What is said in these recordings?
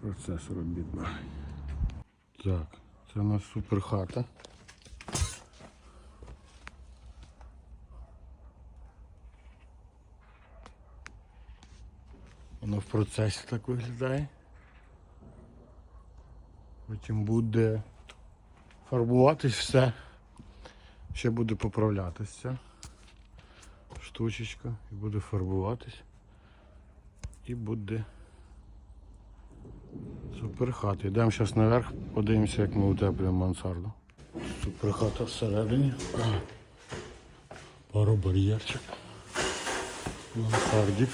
Процес робіт. Так, це у нас супер хата. Воно в процесі так виглядає. Потім буде фарбуватись все. Ще буде поправлятися. Штучечка і буде фарбуватись. І буде супер хата. Йдемо зараз наверх, подивимося, як ми утеплюємо мансарду. Супер хата всередині. Пару бар'єрчик. Мансардик.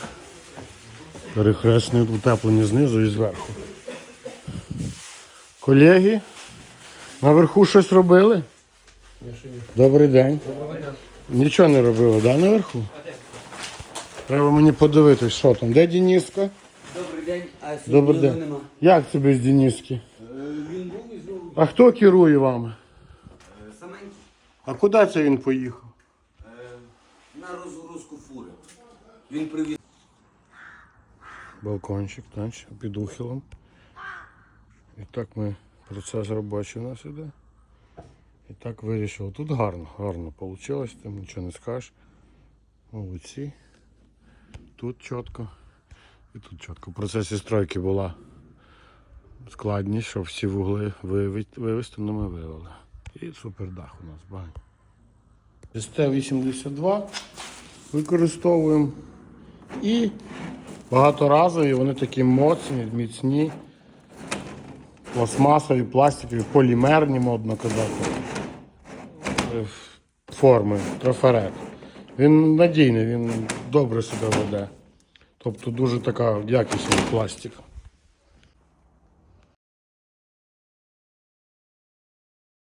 Перехресне утеплення знизу і зверху. Колеги, наверху щось робили? Добрий день. Нічого не робили, да, наверху? Треба мені подивитись, що там. Де Дініска? Добрий день, а Добрий сьогодні день. нема. Як це без Дініски? Е, Він був і знову А хто керує вами? е, саменький А куди це він поїхав? е, на розгрузку фури. Він привіз. Балкончик, значить, під ухилом. І так ми процес робочий у нас іде. І так вирішив. Тут гарно, гарно вийшло, там нічого не скажеш. Молодці. Тут чітко. І тут чітко. В процесі стройки була складність, щоб всі вугли вивести, але ми вивели. І супер дах у нас бань. СТ-82 використовуємо і багаторазові, вони такі моцні, міцні, пластмасові, пластикові, полімерні, модно казати. Е, Форми, трафарет. Він надійний, він добре себе веде. Тобто дуже така якісний пластик.